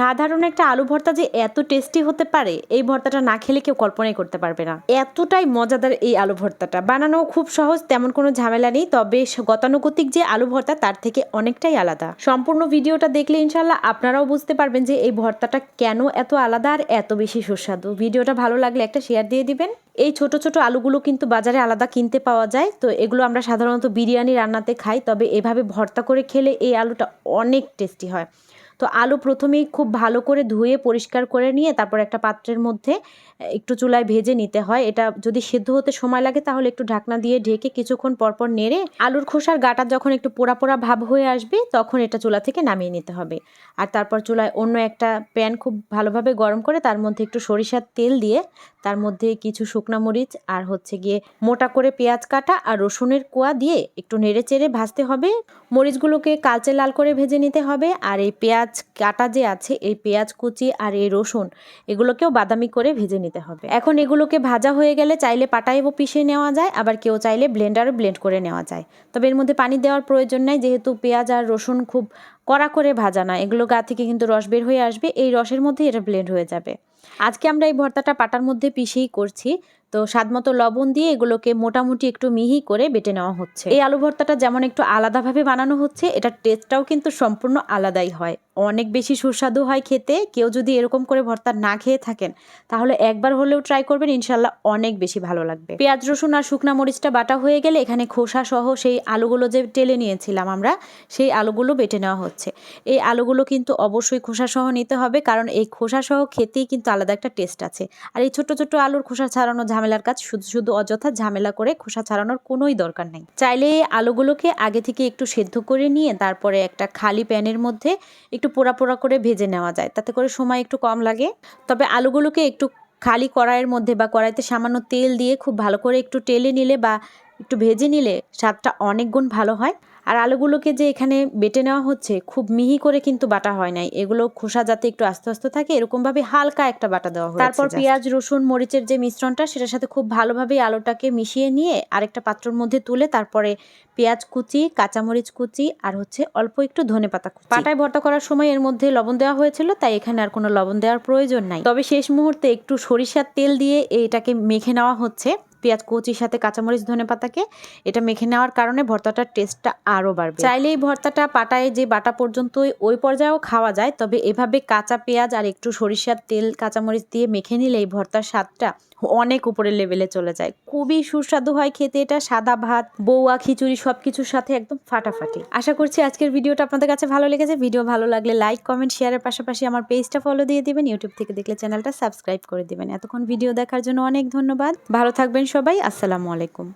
সাধারণ একটা আলু ভর্তা যে এত টেস্টি হতে পারে, এই ভর্তাটা না খেলে কেউ কল্পনাই করতে পারবে না। এতটাই মজাদার এই আলু ভর্তাটা। বানানো খুব সহজ, তেমন কোনো ঝামেলা নেই, তবে গতানুগতিক যে আলু ভর্তা, তার থেকে অনেকটাই আলাদা। সম্পূর্ণ ভিডিওটা দেখলে ইনশাল্লাহ আপনারাও বুঝতে পারবেন যে এই ভর্তাটা কেন এত আলাদা আর এত বেশি সুস্বাদু। ভিডিওটা ভালো লাগলে একটা শেয়ার দিয়ে দিবেন। এই ছোট ছোট আলুগুলো কিন্তু বাজারে আলাদা কিনতে পাওয়া যায়, তো এগুলো আমরা সাধারণত বিরিয়ানি রান্নাতে খাই, তবে এভাবে ভর্তা করে খেলে এই আলুটা অনেক টেস্টি হয়। তো আলু প্রথমেই খুব ভালো করে ধুয়ে পরিষ্কার করে নিয়ে তারপর একটা পাত্রের মধ্যে একটু চুলায় ভেজে নিতে হয়। এটা যদি সিদ্ধ হতে সময় লাগে তাহলে একটু ঢাকনা দিয়ে ঢেকে কিছুক্ষণ পরপর নেড়ে আলুর খোসার গাটা যখন একটু পোড়া পোড়া ভাব হয়ে আসবে তখন এটা চুলা থেকে নামিয়ে নিতে হবে। আর তারপর চুলায় অন্য একটা প্যান খুব ভালোভাবে গরম করে তার মধ্যে একটু সরিষার তেল দিয়ে তার মধ্যে কিছু শুকনা মরিচ আর হচ্ছে গিয়ে মোটা করে পেঁয়াজ কাটা আর রসুনের কোয়া দিয়ে একটু নেড়ে চেড়ে ভাজতে হবে। মরিচগুলোকে কালচে লাল করে ভেজে নিতে হবে। আর এই পেঁয়াজ কাটা যে আছে, এই পেঁয়াজ কুচি আর এই রসুন, এগুলোকেও বাদামি করে ভেজে নিতে হবে। এখন এগুলোকে ভাজা হয়ে গেলে চাইলে পাটায়ও পিষে নেওয়া যায়, আবার কেউ চাইলে ব্লেন্ডারও ব্লেন্ড করে নেওয়া যায়। তবে এর মধ্যে পানি দেওয়ার প্রয়োজন নাই, যেহেতু পেঁয়াজ আর রসুন খুব কড়া করে ভাজা না, এগুলো গা থেকে কিন্তু রস বের হয়ে আসবে, এই রসের মধ্যে এটা ব্লেন্ড হয়ে যাবে। আজকে আমরা এই ভর্তাটা পাটার মধ্যে পিষেই করছি। তো স্বাদ মতো লবণ দিয়ে এগুলোকে মোটামুটি একটু মিহি করে বেটে নেওয়া হচ্ছে। এই আলু ভর্তাটা যেমন একটু আলাদাভাবে বানানো হচ্ছে এটার টেস্টটাও কিন্তু সম্পূর্ণ আলাদাই হয়। অনেক বেশি সুস্বাদু হয় খেতে, কেউ যদি এরকম করে ভর্তা না খেয়ে থাকেন, তাহলে একবার হলেও ট্রাই করবেন ইনশাল্লাহ অনেক বেশি ভালো লাগবে। পেঁয়াজ, রসুন আর শুকনা মরিচটা বাটা হয়ে গেলে এখানে খোসা সহ সেই আলুগুলো যে টেলে নিয়েছিলাম আমরা, সেই আলুগুলো বেটে নেওয়া হচ্ছে। এই আলুগুলো কিন্তু অবশ্যই খোসা সহ নিতে হবে, কারণ এই খোসা সহ খেতেই কিন্তু আলাদা একটা টেস্ট আছে। আর এই ছোট ছোট আলুর খোসা ছাড়ানো ঝামেলার কাজ শুধু শুধু অযথা ঝামেলা করে খোসা ছাড়ানোর কোনোই দরকার নেই। চাইলে আলুগুলোকে আগে থেকে একটু সেদ্ধ করে নিয়ে তারপরে একটা খালি প্যানের মধ্যে একটু পোড়া পোড়া করে ভেজে নেওয়া যায়। তাতে করে সময় একটু কম লাগে। তবে আলুগুলোকে একটু খালি কড়াইয়ের মধ্যে বা কড়াইতে সামান্য তেল দিয়ে খুব ভালো করে একটু টেলে নিলে বা একটু ভেজে নিলে স্বাদটা অনেক গুণ ভালো হয়। আর আলুগুলোকে যে এখানে বেটে নেওয়া হচ্ছে খুব মিহি করে কিন্তু বাটা হয় নাই। এগুলো খোসা যাতে একটু আস্তে আস্তে থাকে এরকমভাবে হালকা একটা বাটা দেওয়া হয় তারপর পেঁয়াজ রসুন মরিচের যে মিশ্রণটা সেটার সাথে খুব ভালোভাবে আলুটাকে মিশিয়ে নিয়ে আরেকটা পাত্রর মধ্যে তুলে তারপরে পেঁয়াজ কুচি কাঁচামরিচ কুচি আর হচ্ছে অল্প একটু ধনে পাতা কুচি। পাটায় ভর্তা করার সময় এর মধ্যে লবণ দেওয়া হয়েছিল তাই এখানে আর কোনো লবণ দেওয়ার প্রয়োজন নাই। তবে শেষ মুহূর্তে একটু সরিষার তেল দিয়ে এটাকে মেখে নেওয়া হচ্ছে। পেঁয়াজ, কুচির সাথে কাঁচামরিচ, ধনে পাতাকে এটা মেখে নেওয়ার কারণে ভর্তাটার টেস্টটা আরও বাড়বে। চাইলে এই ভর্তাটা পাটায় যে বাটা পর্যন্ত ওই পর্যায়েও খাওয়া যায়, তবে এভাবে কাঁচা পেঁয়াজ আর একটু সরিষার তেল, কাঁচামরিচ দিয়ে মেখে নিলে এই ভর্তার স্বাদটা অনেক উপরের লেভেলে চলে যায়। খুবই সুস্বাদু হয় খেতে এটা, সাদা ভাত, বৌয়া, খিচুড়ি সব কিছুর সাথে একদম ফাটাফাটি। আশা করছি আজকের ভিডিওটা আপনাদের কাছে ভালো লেগেছে। ভিডিও ভালো লাগলে লাইক কমেন্ট শেয়ারের পাশাপাশি আমার পেজটা ফলো দিয়ে দিবেন। ইউটিউব থেকে দেখলে চ্যানেলটা সাবস্ক্রাইব করে দিবেন। এতক্ষণ ভিডিও দেখার জন্য অনেক ধন্যবাদ। ভালো থাকবেন সবাই আসসালামু আলাইকুম।